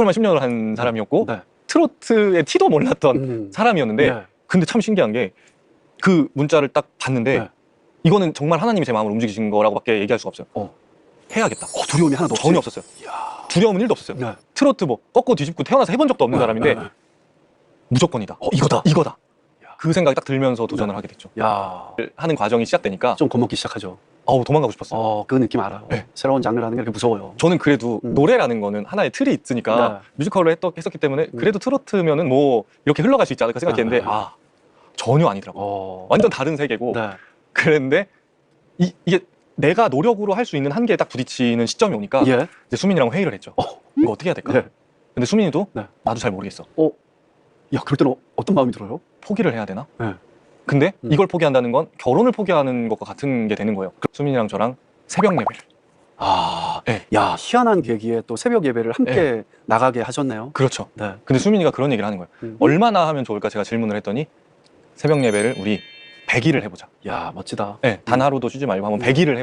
뮤지컬만 10년을 한 사람이었고 네. 트로트의 티도 몰랐던 음. 사람이었는데 네. 근데 참 신기한 게 그 문자를 딱 봤는데 네. 이거는 정말 하나님이 제 마음을 움직이신 거라고밖에 얘기할 수가 없어요. 어. 해야겠다. 어, 두려움이 하나도. 전혀 없었어요. 이야. 두려움은 1도 없었어요. 네. 트로트 뭐 꺾고 뒤집고 태어나서 해본 적도 없는 네, 사람인데 네, 네. 무조건이다. 어, 이거다. 이거다. 야. 그 생각이 딱 들면서 도전을 네. 하게 됐죠. 야. 하는 과정이 시작되니까 좀 겁먹기 시작하죠. 어우 도망가고 싶었어요. 어, 그 느낌 알아요. 네. 새로운 장르라는 게 그렇게 무서워요. 저는 그래도 음. 노래라는 거는 하나의 틀이 있으니까 네. 뮤지컬로 했, 했었기 때문에 음. 그래도 트로트면은 뭐 이렇게 흘러갈 수 있지 않을까 생각했는데 네, 네. 아 전혀 아니더라고요. 어. 완전 다른 세계고 네. 그랬는데 이, 이게 내가 노력으로 할 수 있는 한계에 딱 부딪히는 시점이 오니까 예. 이제 수민이랑 회의를 했죠. 어. 이거 어떻게 해야 될까? 네. 근데 수민이도 네. 나도 잘 모르겠어. 야, 그럴 때는 어떤 마음이 들어요? 포기를 해야 되나? 네. 근데 음. 이걸 포기한다는 건 결혼을 포기하는 것과 같은 게 되는 거예요. 수민이랑 저랑 새벽 예배를. 아, 네. 야, 희한한 계기에 또 새벽 예배를 함께 나가게 하셨네요. 그렇죠. 네. 근데 수민이가 그런 얘기를 하는 거예요. 음. 얼마나 하면 좋을까 제가 질문을 했더니 새벽 예배를 우리 100일을 해보자. 야, 멋지다. 네, 단 하루도 쉬지 말고 한번 100일을 해보자.